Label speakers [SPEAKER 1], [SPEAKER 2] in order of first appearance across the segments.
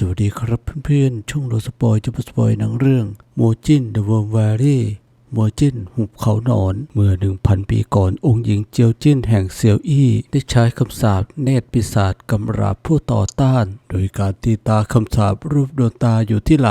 [SPEAKER 1] สวัสดีครับเพื่อนๆ ช่องโรสปอยจะมาสปอยหนังเรื่องโมจิน The Worm w a r y โมจินหุบเขาหนอน เมื่อ 1,000 ปีก่อนองค์หญิงเจียวจิ้นแห่งเซียวอี้ ได้ใช้คำสาปเนตรปีศาจกำราบผู้ต่อต้าน โดยการตีตาคำสาปรูปดวงตาอยู่ที่ไหล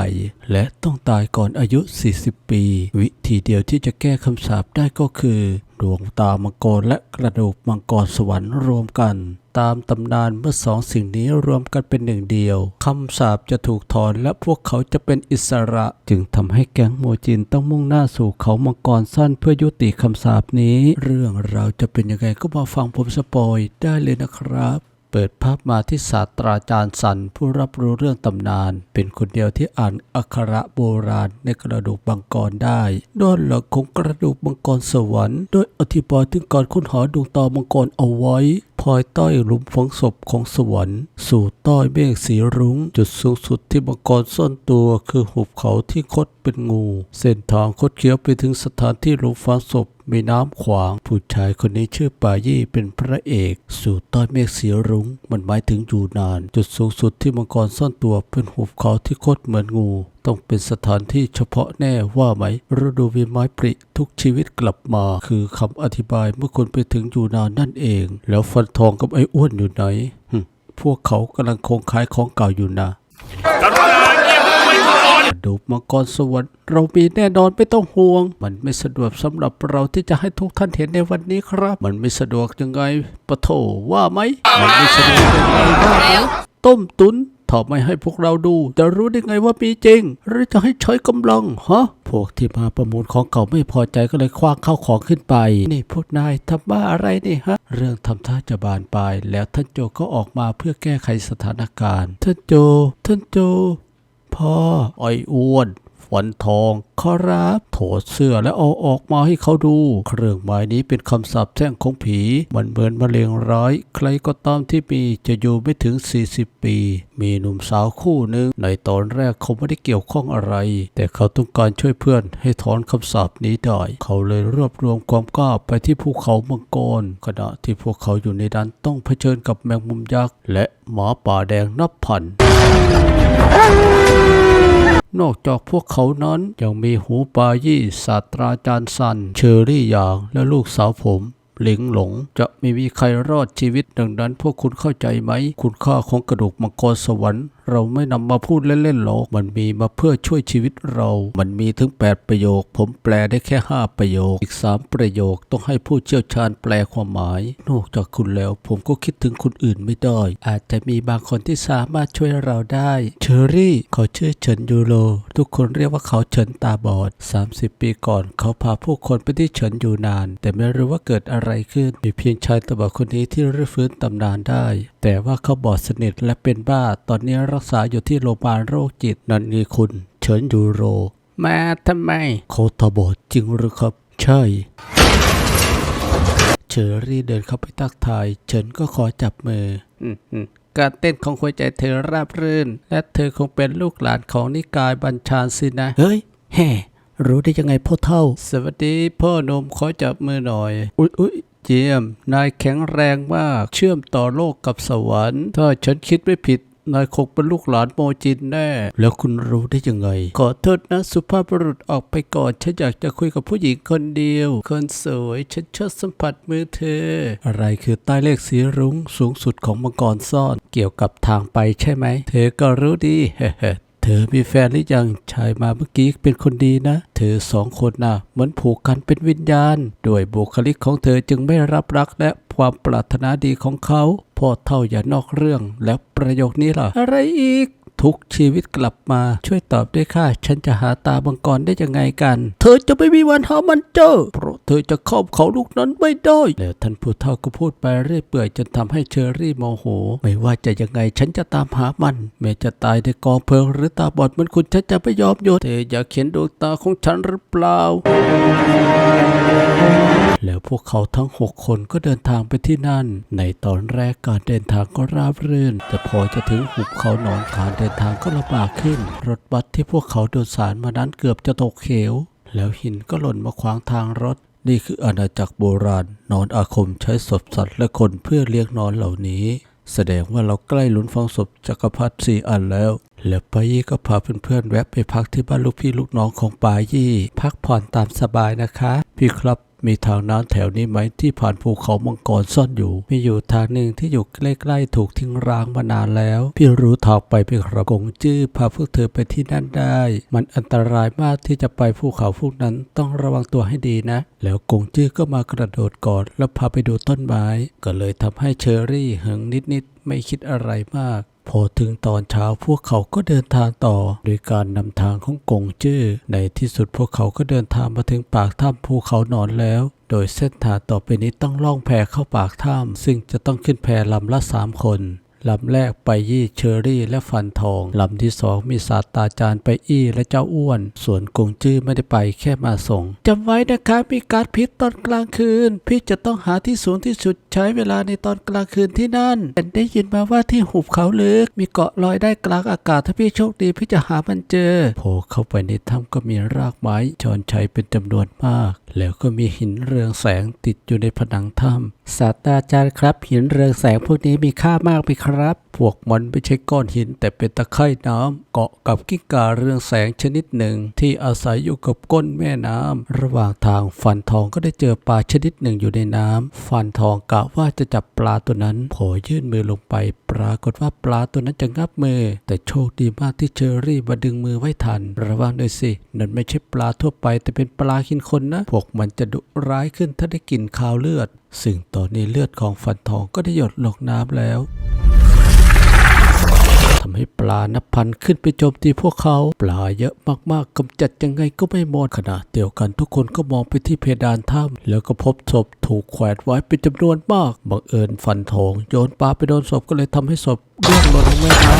[SPEAKER 1] และต้องตายก่อนอายุ 40 ปี วิธีเดียวที่จะแก้คำสาปได้ก็คือ ดวงตามังกรและกระดูกมังกรสวรรค์รวมกัน ตามตำนานเมื่อสองสิ่งนี้รวมกันเป็นหนึ่งเดียวคำสาปจะถูกถอนและพวกเขาจะเป็นอิสระ จึงทำให้แก๊งโมจินต้องมุ่งหน้าสู่เขามังกรสั้นเพื่อยุติคำสาปนี้ เรื่องเราจะเป็นยังไงก็มาฟังผมสปอยได้เลยนะครับเปิดภาพมาที่ศาสตราจารย์สันผู้รับรู้เรื่องตำนาน เป็นคนเดียวที่อ่านอักขระโบราณในกระดูกมังกรได้ด้านหลังของกระดูกมังกรสวรรค์โดยอธิบายถึงการค้นหาดวงตามังกรเอาไว้ ภายต้หลุมฝังศพของสวรรค์ สู่ต้อยเมฆสีรุง้ง จุดสูงสุดที่มังกรซ่อนตัวคือหุบเขาที่คดเป็นงู เส้นทางคดเคี้ยวไปถึงสถานที่หลุมฝังศพมีน้ำขวาง ผู้ชายคนนี้ชื่อปายี่เป็นพระเอก สู่ต้อยเมฆสีรุง้ง มันหมายถึงอยู่นาน จุดสูงสุดที่มังกรซ่อนตัวเป็นหุบเขาที่คดเหมือนงู ต้องเป็นสถานที่เฉพาะแน่ว่าไหมฤดูใบไม้ผลิทุกชีวิตกลับมา คือคำอธิบายเมื่อคุณไปถึงอยู่นานนั่นเอง แล้วฟันทองกับไอ้อ้วนอยู่ไหนหึพวกเขากำลังคงขายของเก่าอยู่นะดูปมังกรสวรรค์เรามีแน่นอนไม่ต้องห่วง มันไม่สะดวกสำหรับเราที่จะให้ทุกท่านเห็นในวันนี้ครับ มันไม่สะดวกยังไงปะโถว่าไหมมันไม่สะดวกยังไงว่าไหมต้มตุน ถ้าไม่ให้พวกเราดู จะรู้ได้ไงว่ามีจริง หรือจะให้ใช้กำลังฮะพวกที่มาประมูลของเก่าไม่พอใจก็เลยคว้างเข้าของขึ้นไป นี่พวกนายทำบ้าอะไรนี่ฮะ เรื่องทำท่าจะบานปลายแล้วท่านโจก็ออกมาเพื่อแก้ไขสถานการณ์ ท่านโจ ท่านโจ พ่อไออ้วน ฝันทองขอรับโถดเสื้อและเอาออกมาให้เขาดู เครื่องหมายนี้เป็นคำสาปแช่งของผี มันเหมือนมะเร็งร้าย ใครก็ตามที่มีจะอยู่ไม่ถึง 40 ปี มีหนุ่มสาวคู่หนึ่งในตอนแรกเขาไม่ได้เกี่ยวข้องอะไร แต่เขาต้องการช่วยเพื่อนให้ถอนคำสาปนี้ได้ เขาเลยรวบรวมความกล้าไปที่ภูเขามังกรขณะที่พวกเขาอยู่ในดันต้องเผชิญกับแมงมุมยักษ์และหมาป่าแดงนับพัน นอกจากพวกเขานั้นยังมีหูปายี่ศาสตราจารย์ซัน เชอรี่หยาง และลูกสาวผมหลิงหลงจะไม่มีใครรอดชีวิตดังนั้นพวกคุณเข้าใจไหม คุณค่าของกระดูกมังกรสวรรค์ เราไม่นำมาพูดเล่นๆหรอก มันมีมาเพื่อช่วยชีวิตเรา มันมีถึง 8 ประโยค ผมแปลได้แค่ 5 ประโยค อีก 3 ประโยคต้องให้ผู้เชี่ยวชาญแปลความหมาย นอกจากคุณแล้ว ผมก็คิดถึงคนอื่นไม่ได้ อาจจะมีบางคนที่สามารถช่วยเราได้เชอรี่เขาชื่อเฉินยูโรทุกคนเรียกว่าเขาเฉินตาบอด 30 ปีก่อน เขาพาผู้คนไปที่เฉินอยู่นาน แต่ไม่รู้ว่าเกิดอะไรขึ้น มีเพียงชายตาบอดคนนี้ที่รื้อฟื้นตำนานได้ แต่ว่าเขาบอดสนิทและเป็นบ้าตอนนี้รักษาอยู่ที่โรงพยาบาลโรคจิตนั่นคือคุณเฉินยูโร มาทำไมเขาตาบอดจริงหรือครับ ใช่ เชอรี่เดินเข้าไปทักทาย เฉินก็ขอจับมืออืมอืมการเต้นของหัวใจเธอราบรื่น และเธอคงเป็นลูกหลานของนิกายบัญชาสินะ เฮ้ยแฮ่รู้ได้ยังไงพ่อเท่า สวัสดีพ่อหนมขอจับมือหน่อย อุ๊ยอุ๊ยเจียม นายแข็งแรงมาก เชื่อมต่อโลกกับสวรรค์ ถ้าฉันคิดไม่ผิด นายคงเป็นลูกหลานโมจินแน่ แล้วคุณรู้ได้ยังไง ขอโทษนะสุภาพบุรุษออกไปก่อน ฉันอยากจะคุยกับผู้หญิงคนเดียว คนสวย ฉันชอบสัมผัสมือเธอ อะไรคือใต้เลขสีรุ้งสูงสุดของมังกรซ่อน เกี่ยวกับทางไปใช่ไหม เธอก็รู้ดีเฮ้ ธอมีแฟนหรือยังชายมาเมื่อกี้เป็นคนดีนะ เธอสองคนน่ะเหมือนผูกกันเป็นวิญญาณด้วยบุคลิกของเธอจึงไม่รับรักและความปรารถนาดีของเขาพ่อเท่าอย่านอกเรื่องแล้วประโยคนี้ล่ะ อะไรอีก ทุกชีวิตกลับมาช่วยตอบด้วยค่ะ ฉันจะหาตาบังกรได้ยังไงกัน เธอจะไม่มีวันหามันเจอพร เธอจะเข้าเขาลูกนั้นไม่ได้ แล้วท่านผู้เฒ่าก็พูดไปเรื่อยเปื่อยจนทำให้เชอรี่โมโห ไม่ว่าจะยังไงฉันจะตามหามัน แม้จะตายในกองเพลิงหรือตาบอดเหมือนคุณฉันจะไม่ยอมโยนเธออยากเขียนดวงตาของฉันหรือเปล่า แล้วพวกเขาทั้งหกคนก็เดินทางไปที่นั่น ในตอนแรกการเดินทางก็ราบรื่น แต่พอจะถึงหุบเขาหนอนการเดินทางก็ลำบากขึ้น รถบัสที่พวกเขาโดยสารมานั้นเกือบจะตกเขวแล้วหินก็หล่นมาขวางทางรถ นี่คืออาณาจักรโบราณ นอนอาคมใช้ศพสัตว์และคนเพื่อเลี้ยงนอนเหล่านี้ แสดงว่าเราใกล้ลุ้นฟังศพจักรพรรดิสี่อันแล้วแล้วปายี่ก็พาเพื่อนๆแวะไปพักที่บ้านลูกพี่ลูกน้องของปายี่ พักผ่อนตามสบายนะคะ พี่ครับมีทางน้ำแถวนี้ไหมที่ผ่านภูเขามังกรซ่อนอยู่ มีอยู่ทางหนึ่งที่อยู่ใกล้ๆถูกทิ้งร้างมานานแล้ว พี่รู้ทางไปพี่ครับกงจื้อพาพวกเธอไปที่นั่นได้ มันอันตรายมากที่จะไปภูเขาพวกนั้นต้องระวังตัวให้ดีนะ แล้วกงจื้อก็มากระโดดกอดแล้วพาไปดูต้นไม้ ก็เลยทำให้เชอรี่เหิงนิดๆไม่คิดอะไรมาก พอถึงตอนเช้าพวกเขาก็เดินทางต่อ โดยการนำทางของกงจื้อในที่สุดพวกเขาก็เดินทางมาถึงปากถ้ำภูเขาหนอนแล้ว โดยเส้นทางต่อไปนี้ต้องล่องแพเข้าปากถ้ำซึ่งจะต้องขึ้นแพลำละสามคน ลำแรกไปยี่เชอรี่และฟันทอง ลำที่สองมีศาสตราจารย์ไปอี้และเจ้าอ้วน ส่วนกงจื้อไม่ได้ไปแค่มาส่งจำไว้นะคะมีการพิษตอนกลางคืน พี่จะต้องหาที่สูงที่สุดใช้เวลาในตอนกลางคืนที่นั่นแต่ได้ยินมาว่าที่หุบเขาลึก มีเกาะลอยได้กลางอากาศถ้าพี่โชคดีพี่จะหามันเจอพอเข้าไปในถ้ำก็มีรากไม้จอนชัยเป็นจำนวนมาก แล้วก็มีหินเรืองแสงติดอยู่ในผนังถ้ำ ศาสตราจารย์ครับหินเรืองแสงพวกนี้มีค่ามากไหมครับ พวกมันไม่ใช่ก้อนหิน แต่เป็นตะไคร่น้ำเกาะกับกิ้งก่าเรืองแสงชนิดหนึ่ง ที่อาศัยอยู่กับก้นแม่น้ำระหว่างทางฟันทองก็ได้เจอปลาชนิดหนึ่งอยู่ในน้ำฟันทองกะว่าจะจับปลาตัวนั้นโผยื่นมือลงไป ปรากฏว่าปลาตัวนั้นจะงับมือ แต่โชคดีมากที่เชอรี่มาดึงมือไว้ทัน ระวังด้วยสินั่นไม่ใช่ปลาทั่วไป แต่เป็นปลากินคนนะพวกมันจะดุร้ายขึ้นถ้าได้กลิ่นคาวเลือดซึ่งตอนนี้เลือดของฟันทองก็ได้หยดลงน้ำแล้วทำให้ปลานับพันขึ้นไปโจมตีพวกเขา ปลาเยอะมากๆกำจัดยังไงก็ไม่หมดขณะเดียวกันทุกคนก็มองไปที่เพดานถ้ำแล้วก็พบศพถูกแขวนไว้เป็นจำนวนมากบังเอิญฟันทองโยนปลาไปโดนศพก็เลยทำให้ศพร่วงลงลงแม่น้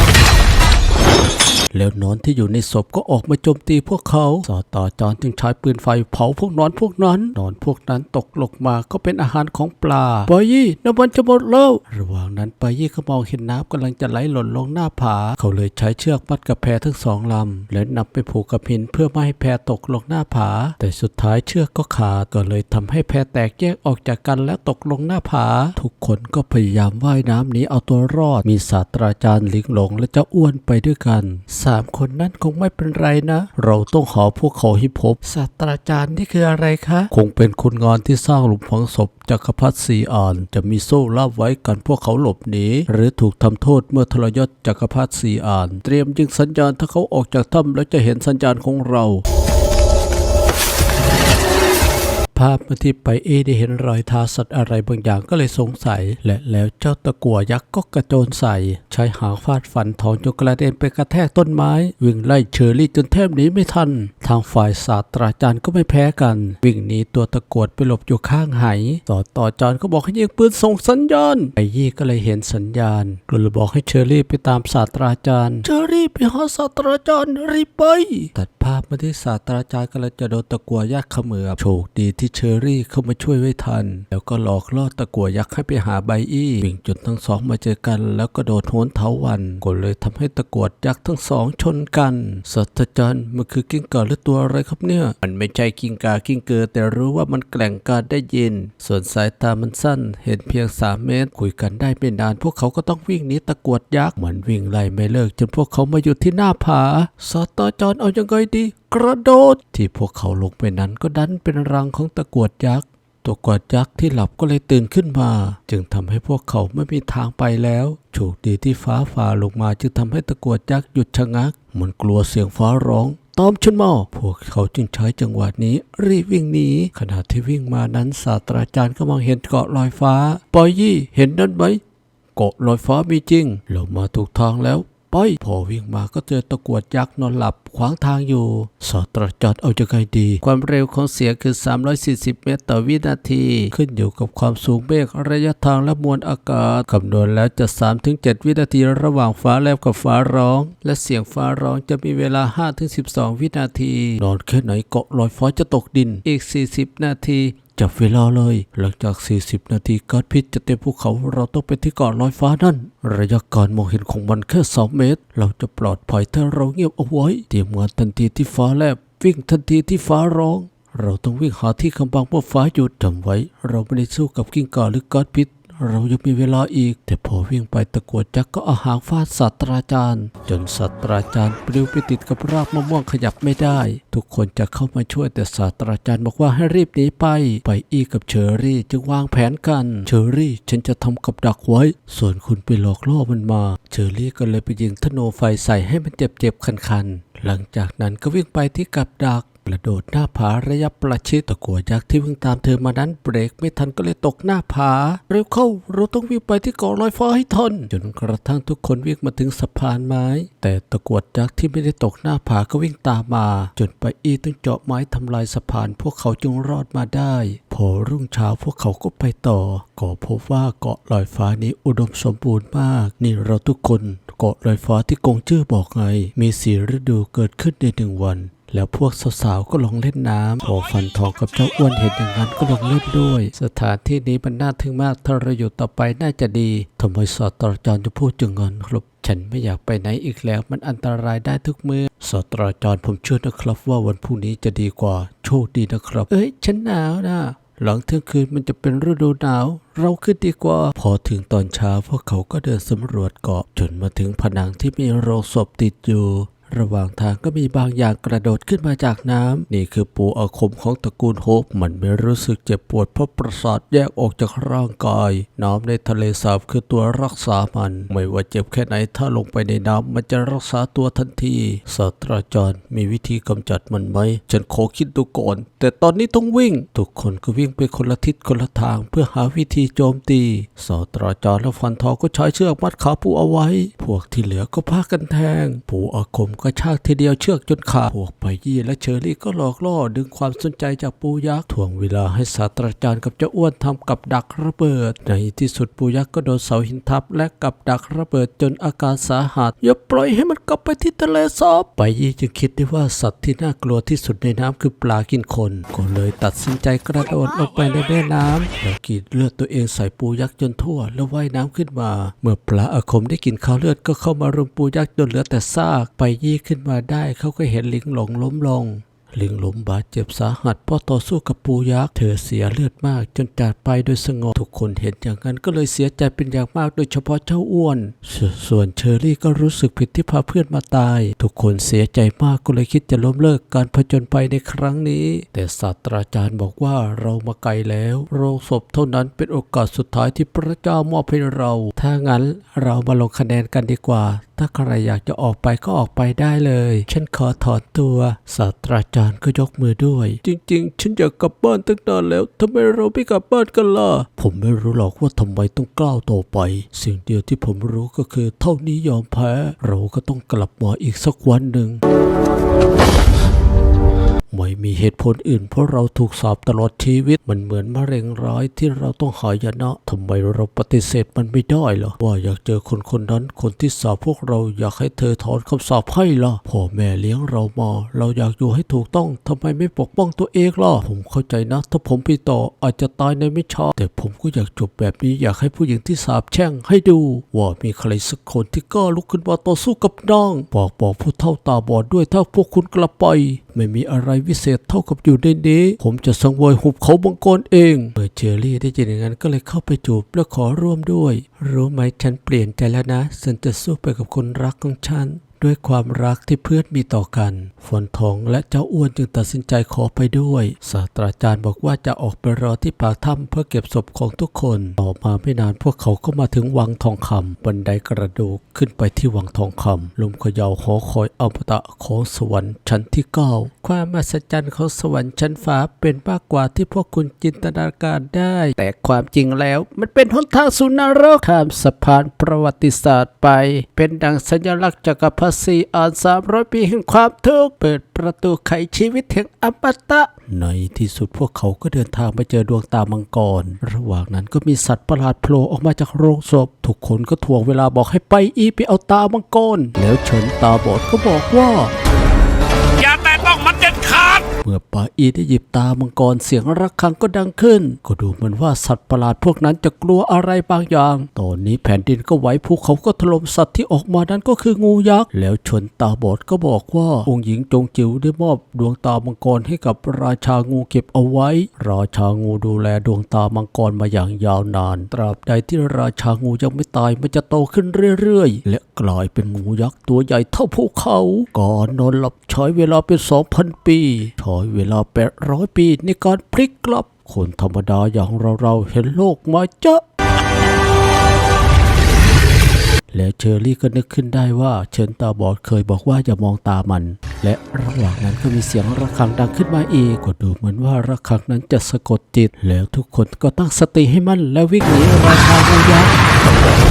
[SPEAKER 1] ำ แล้วนอนที่อยู่ในศพก็ออกมาโจมตีพวกเขาสอต่อจอนจึงใช้ปืนไฟเผาพวกนอนพวกนั้น นอนพวกนั้นตกลงมาก็เป็นอาหารของปลาปายี่น้ำมันจะหมดแล้ว ระหว่างนั้นปายี่ก็มองเห็นน้ำกำลังจะไหลหล่นลงหน้าผา เขาเลยใช้เชือกมัดกับแพทั้งสองลำ แล้วนำไปผูกกับหินเพื่อไม่ให้แพตกลงหน้าผา แต่สุดท้ายเชือกก็ขาดก็เลยทำให้แพแตกแยกออกจากกันและตกลงหน้าผา ทุกคนก็พยายามว่ายน้ำหนีเอาตัวรอด มีศาสตราจารย์ลิงหลงและเจ้าอ้วนไปด้วยกันสามคนนั้นคงไม่เป็นไรนะ เราต้องขอพวกเขาให้พบศาสตราจารย์นี่คืออะไรคะ คงเป็นคนงานที่สร้างหลุมฝังศพจักรพรรดิสีอ่านจะมีโซ่ล่ามไว้กันพวกเขาหลบหนีหรือถูกทำโทษเมื่อทรยศจักรพรรดิสีอ่าน เตรียมยิงสัญญาณถ้าเขาออกจากถ้ำแล้วจะเห็นสัญญาณของเรา ภาพเมื่อที่ไปเอได้เห็นรอยเท้าสัตว์อะไรบางอย่างก็เลยสงสัย และแล้วเจ้าตะกัวยักษ์ก็กระโจนใส่ ใช้หางฟาดฟันทองจนกระเด็นไปกระแทกต้นไม้ วิ่งไล่เชอรี่จนแทบหนีไม่ทัน ทางฝ่ายศาสตราจารย์ก็ไม่แพ้กัน วิ่งหนีตัวตะกวดไปหลบอยู่ข้างไหต่อต่อจารย์ก็บอกให้ยิงปืนส่งสัญญาณไอยี่ก็เลยเห็นสัญญาณก็เลยบอกให้เชอรี่ไปตามศาสตราจารย์ เชอรี่ไปหาศาสตราจารย์รีบไปตัดภาพมาที่ศาสตราจารย์กำลังจะโดนตะกัวยักษ์เขมือบโชคดีที่เชอรี่เข้ามาช่วยไว้ทัน แล้วก็หลอกล่อตะกัวยักษ์ให้ไปหาไบอี้วิ่งจนทั้งสองมาเจอกัน แล้วก็โดดโหนเถาวันก็เลยทำให้ตะกรวดยักษ์ทั้งสองชนกันศาสตจารย์มันคือกิ้งก่าหรือตัวอะไรครับเนี่ย มันไม่ใช่กิ้งก่ากิ้งเกอแต่รู้ว่ามันแกล่งการได้ยิน ส่วนสายตามันสั้น เห็นเพียงสามเมตร คุยกันได้ไม่นาน พวกเขาก็ต้องวิ่งหนีตะกวดยักษ์มันวิ่งไล่ไม่เลิก จนพวกเขามาอยู่ที่หน้าผาศาสตจารย์เอายังไงดีกระโดด ที่พวกเขาลงไปนั้นก็ดันเป็นรังของตะกวดยักษ์ตัวกวดยักษ์ที่หลับก็เลยตื่นขึ้นมา จึงทำให้พวกเขาไม่มีทางไปแล้วโชคดีที่ฟ้าฝ่าลงมาจึงทำให้ตะกวดยักษ์หยุดชะงัก มันกลัวเสียงฟ้าร้องตอมฉันมาพวกเขาจึงใช้จังหวะนี้ รีบวิ่งหนีขณะที่วิ่งมานั้นศาสตราจารย์ก็มองเห็นเกาะลอยฟ้า ปอยยี่เห็นนั่นไหมเกาะลอยฟ้ามีจริงเรามาถูกทางแล้วไปพอวิ่งมาก็เจอตะกวดยักษ์นอนหลับ ขวางทางอยู่ศาสตรจารย์เอาจะไงดี ความเร็วของเสียงคือ 340 เมตรต่อวินาที ขึ้นอยู่กับความสูงเมฆระยะทางและมวลอากาศคำนวณแล้วจะ 3-7 วินาทีระหว่างฟ้าแลบกับฟ้าร้อง และเสียงฟ้าร้องจะมีเวลา 5-12 วินาที นอนแค่ไหนเกาะลอยฟ้าจะตกดินอีก 40 นาทีจับเวลาเลย หลังจาก 40 นาทีก๊าซพิษจะเต็มภูเขาเราต้องไปที่เกาะลอยฟ้านั่น ระยะการมองเห็นของมันแค่ 2 เมตร เราจะปลอดภัยถ้าเราเงียบเอาไว้ เตรียมงานทันทีที่ฟ้าแลบวิ่งทันทีที่ฟ้าร้อง เราต้องวิ่งหาที่กำบังเมื่อฟ้าหยุดจำไว้ เราไม่ได้สู้กับกิ้งก่าหรือก๊าซพิษ เรายังมีเวลาอีก แต่พอวิ่งไปตะกรวดยักก็อาหางฟาดศาสตราจารย์ จนศาสตราจารย์ปลิวไปติดกับรากมะม่วงขยับไม่ได้ ทุกคนจะเข้ามาช่วยแต่ศาสตราจารย์บอกว่าให้รีบหนีไป ไปอีกับเชอรี่จึงวางแผนกัน เชอรี่ฉันจะทำกับดักไว้ ส่วนคุณไปหลอกล่อมันมา เชอรี่ก็เลยไปยิงธนูไฟใส่ให้มันเจ็บๆคันๆหลังจากนั้นก็วิ่งไปที่กับดัก กระโดดหน้าผาระยะประชิดตะกัวยักษ์ที่วิ่งตามเธอมานั้นเบรกไม่ทันก็เลยตกหน้าผา เร็วเข้าเราต้องวิ่งไปที่เกาะลอยฟ้าให้ทันจนกระทั่งทุกคนวิ่งมาถึงสะพานไม้ แต่ตะกรวดยักษ์ที่ไม่ได้ตกหน้าผาก็วิ่งตามมา จนไปอีต้องเจาะไม้ทำลายสะพาน พวกเขาจึงรอดมาได้ พอรุ่งเช้าพวกเขาก็ไปต่อก็พบว่าเกาะลอยฟ้านี้อุดมสมบูรณ์มาก นี่เราทุกคนเกาะลอยฟ้าที่กงจื้อบอกไง มีสีฤดูเกิดขึ้นในหนึ่งวัน แล้วพวกสาวๆก็ลงเล่นน้ำพอฟันทองกับเจ้าอ้วนเห็นอย่างนั้นก็ลงเล่นด้วย สถานที่นี้มันน่าทึ่งมากถ้าเราอยู่ต่อไปน่าจะดีทำไมศาสตรจรจะพูดจังงั้นครับ ฉันไม่อยากไปไหนอีกแล้วมันอันตรายได้ทุกเมื่อศาสตรจรผมเชื่อนะครับว่าวันพรุ่งนี้จะดีกว่า โชคดีนะครับ เอ้ยฉันหนาวนะหลังเที่ยงคืนมันจะเป็นฤดูหนาว เราขึ้นดีกว่า พอถึงตอนเช้าพวกเขาก็เดินสำรวจเกาะจนมาถึงผนังที่มีโรงศพติดอยู่ ระหว่างทางก็มีบางอย่างกระโดดขึ้นมาจากน้ำนี่คือปูอาคมของตระกูลโฮปมันไม่รู้สึกเจ็บปวดเพราะประสาทแยกออกจากร่างกาย น้ำในทะเลสาบคือตัวรักษามัน ไม่ว่าเจ็บแค่ไหนถ้าลงไปในน้ำมันจะรักษาตัวทันทีศาสตราจารย์มีวิธีกำจัดมันไหม ฉันขอคิดดูก่อน แต่ตอนนี้ต้องวิ่ง ทุกคนก็วิ่งไปคนละทิศคนละทาง เพื่อหาวิธีโจมตีศาสตราจารย์และฟันทองก็ใช้เชือกมัดขาปูเอาไว้ พวกที่เหลือก็พากันแทงปูอาคมก็ชากทีเดียวเชือกจนขาดพวกไปยี่และเชอรี่ก็หลอกล่อดึงความสนใจจากปูยักษ์ถ่วงเวลาให้ศาสตราจารย์กับเจ้าอ้วนทำกับดักระเบิด ในที่สุดปูยักษ์ก็โดนเสาหินทับและกับดักระเบิดจนอาการสาหัสอย่าปล่อยให้มันกลับไปที่ทะเลสาบไปยี่จึงคิดได้ว่าสัตว์ที่น่ากลัวที่สุดในน้ำคือปลากินคนก็เลยตัดสินใจกระโดดลงไปในแม่น้ำแล้วกรีดเลือดตัวเองใส่ปูยักษ์จนทั่ว แล้วว่ายน้ำขึ้นมา เมื่อปลาอาคมได้กินข้าวเลือดก็เข้ามารุมปูยักษ์จนเหลือแต่ซากไปยี่ขึ้นมาได้เขาก็เห็นลิงหลงล้มลง ลิงหลมบาดเจ็บสาหัสเพราะต่อสู้กับปูยักษ์เธอเสียเลือดมากจนจากไปโดยสงบทุกคนเห็นอย่างนั้นก็เลยเสียใจเป็นอย่างมากโดยเฉพาะเจ้าอ้วนสส่วนเชอรี่ก็รู้สึกผิดที่พาเพื่อนมาตาย ทุกคนเสียใจมากก็เลยคิดจะล้มเลิกการผจญภัยในครั้งนี้ แต่ศาสตราจารย์บอกว่าเรามาไกลแล้วโรงศพเท่านั้นเป็นโอกาสสุดท้ายที่พระเจ้ามอบให้เรา ถ้างั้นเรามาลงคะแนนกันดีกว่า ถ้าใครอยากจะออกไปก็ออกไปได้เลย ฉันขอถอนตัวศาสตราจารย์ก็ยกมือด้วย จริง ๆ ฉันอยากกลับบ้านตั้งนานแล้วทำไมเราไม่กลับบ้านกันล่ะผมไม่รู้หรอกว่าทำไมต้องกล้าวต่อไป สิ่งเดียวที่ผมรู้ก็คือ เท่านี้ยอมแพ้ เราก็ต้องกลับมาอีกสักวันหนึ่ง ไม่มีเหตุผลอื่น เพราะเราถูกสอบตลอดชีวิต มันเหมือนมะเร็งร้ายที่เราต้องหายนะทำไมเราปฏิเสธมันไม่ได้ล่ะว่าอยากเจอคนคนนั้นคนที่สอบพวกเราอยากให้เธอถอนคำสอบให้ล่ะพ่อแม่เลี้ยงเรามาเราอยากอยู่ให้ถูกต้องทำไมไม่ปกป้องตัวเองล่ะผมเข้าใจนะ ถ้าผมไปต่ออาจจะตายในไม่ช้าแต่ผมก็อยากจบแบบนี้อยากให้ผู้หญิงที่สาบแช่งให้ดู ว่ามีใครสักคนที่กล้าลุกขึ้นมาต่อสู้กับน้อง บอกบอกผู้เท่าตาบอดด้วยถ้าพวกคุณกลับไป ไม่มีอะไรวิเศษเท่ากับอยู่ในนี้ ผมจะสังเวยหุบเขาบังกรเองเมื่อเจอรี่ได้ยินอย่างนั้นก็เลยเข้าไปจูบและขอร่วมด้วย รู้ไหมฉันเปลี่ยนใจแล้วนะ ฉันจะสู้ไปกับคนรักของฉัน ด้วยความรักที่เพื่อนมีต่อกัน ฝนทองและเจ้าอ้วนจึงตัดสินใจขอไปด้วย ศาสตราจารย์บอกว่าจะออกไปรอที่ปากถ้ำเพื่อเก็บศพของทุกคน ต่อมาไม่นานพวกเขาก็มาถึงวังทองคำบันไดกระดูกขึ้นไปที่วังทองคำลมเขย่าหอคอยอมตะของสวรรค์ชั้นที่เก้าความมหัศจรรย์ของสวรรค์ชั้นฟ้าเป็นมากกว่าที่พวกคุณจินตนาการได้ แต่ความจริงแล้ว มันเป็นหนทางสู่นรกข้ามสะพานประวัติศาสตร์ไป เป็นดังสัญลักษณ์จักรพรรดิอ่อนสามร้อยปีแห่งความทุกข์เปิดประตูไขชีวิตแห่งอมตะ ในที่สุดพวกเขาก็เดินทางไปเจอดวงตามังกร ระหว่างนั้นก็มีสัตว์ประหลาดโผล่ออกมาจากโรงศพ ทุกคนก็ถ่วงเวลาบอกให้ไปอีไปเอาตามังกร แล้วเฉินตาบอดก็บอกว่า
[SPEAKER 2] เมื่
[SPEAKER 1] อปาอีได้หยิบตามังกรเสียงระฆังก็ดังขึ้น ก็ดูเหมือนว่าสัตว์ประหลาดพวกนั้นจะกลัวอะไรบางอย่าง ตอนนี้แผ่นดินก็ไหวภูเขาก็ถล่มสัตว์ที่ออกมานั้นก็คืองูยักษ์ แล้วชนตาบอดก็บอกว่าองค์หญิงจงจิ๋วได้มอบดวงตามังกรให้กับราชางูเก็บเอาไว้ ราชางูดูแลดวงตามังกรมาอย่างยาวนาน ตราบใดที่ราชางูยังไม่ตายมันจะโตขึ้นเรื่อยๆ และ กลายเป็นงูยักษ์ตัวใหญ่เท่าภูเขา ก่อนนอนหลับใช้เวลาเป็น2,000ปีใช้เวลา800ปีในการพลิกกลับ คนธรรมดาอย่างเราๆเห็นโลกมาเจอะแล้วเชอรี่ก็นึกขึ้นได้ว่าเชิญตาบอดเคยบอกว่าอย่ามองตามัน และระหว่างนั้นก็มีเสียงระฆังดังขึ้นมาอีก ก็ดูเหมือนว่าระฆังนั้นจะสะกดจิต แล้วทุกคนก็ตั้งสติให้มั่นและวิ่งหนีราชางูยักษ์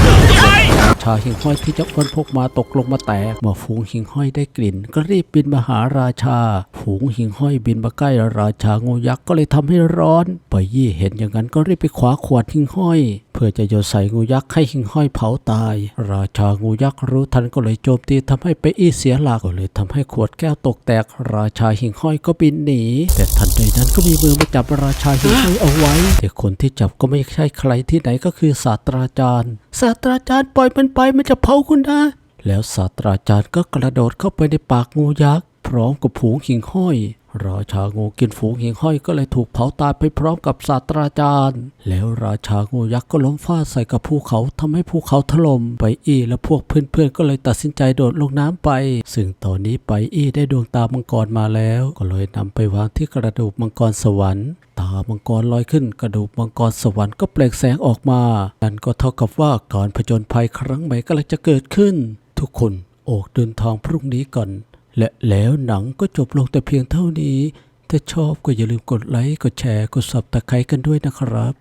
[SPEAKER 1] ราชาหิ่งห้อยที่เจ้าอ้วนพกมาตกลงมาแตก เมื่อฝูงหิ่งห้อยได้กลิ่น ก็รีบบินมาหาราชา ฝูงหิ่งห้อยบินมาใกล้ราชางูยักษ์ก็เลยทำให้ร้อนไปยี่เห็นอย่างนั้นก็รีบไปคว้าขวดหิ่งห้อย พื่อจะโยนใส่งูยักษ์ให้หิ่งห้อยเผาตาย ราชางูยักษ์รู้ทันก็เลยโจมตีทำให้ไปอี้เสียหลักก็เลยทำให้ขวดแก้วตกแตก ราชาหิ่งห้อยก็บินหนี แต่ทันใดนั้นก็มีมือมาจับราชาหิ่งห้อยเอาไว้ แต่คนที่จับก็ไม่ใช่ใครที่ไหนก็คือศาสตราจารย์ ศาสตราจารย์ปล่อยมันไปมันจะเผาคุณนะ แล้วศาสตราจารย์ก็กระโดดเข้าไปในปากงูยักษ์พร้อมกับผูงหิ่งห้อย ราชางูกินฝูงหิ่งห้อยก็เลยถูกเผาตายไปพร้อมกับศาสตราจารย์ แล้วราชางูยักษ์ก็ล้มฟาดใส่กับภูเขาทำให้ภูเขาถล่มไปอี้และพวกเพื่อนๆก็เลยตัดสินใจโดดลงน้ำไป ซึ่งตอนนี้ไปอี้ได้ดวงตามังกรมาแล้ว ก็เลยนำไปวางที่กระดูกมังกรสวรรค์ตามังกรลอยขึ้นกระดูกมังกรสวรรค์ก็เปล่งแสงออกมา นั่นก็เท่ากับว่าการผจญภัยครั้งใหม่กำลังจะเกิดขึ้น ทุกคนออกเดินทางพรุ่งนี้ก่อน และแล้วหนังก็จบลงแต่เพียงเท่านี้ ถ้าชอบก็อย่าลืมกดไลค์ กดแชร์ กดสับตะไคร้กันด้วยนะครับ